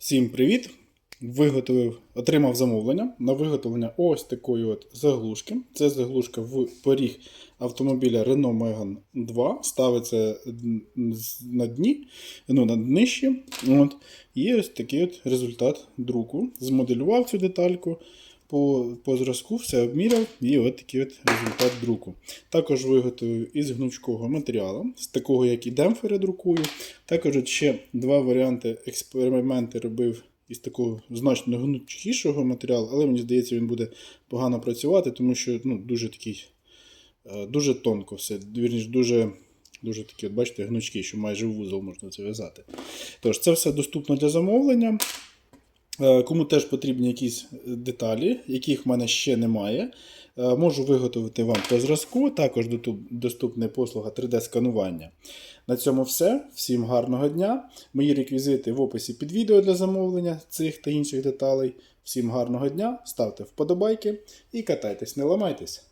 Всім привіт! Виготовив, отримав замовлення на виготовлення ось такої от заглушки. Це заглушка в поріг автомобіля Renault Megane 2. Ставиться на дні, ну, на днищі. От. І ось такий от результат друку. Змоделював цю детальку. По, по зразку все обміряв і от такий от результат друку. Також виготовив із гнучкого матеріалу, з такого, як і демпфери друкую. Також от ще два варіанти експерименти робив із такого значно гнучкішого матеріалу, але мені здається, він буде погано працювати, тому що ну, дуже такий, е, дуже тонко все. Вірніше, дуже, дуже такі, от, бачите, гнучки, що майже в вузол можна це в'язати. Тож, це все доступно для замовлення. Е, Кому теж потрібні якісь деталі, яких в мене ще немає, е, можу виготовити вам по зразку. Також доступна послуга 3D-сканування. На цьому все. Всім гарного дня. Мої реквізити в описі під відео для замовлення цих та інших деталей. Всім гарного дня, ставте вподобайки і катайтесь, не ламайтесь.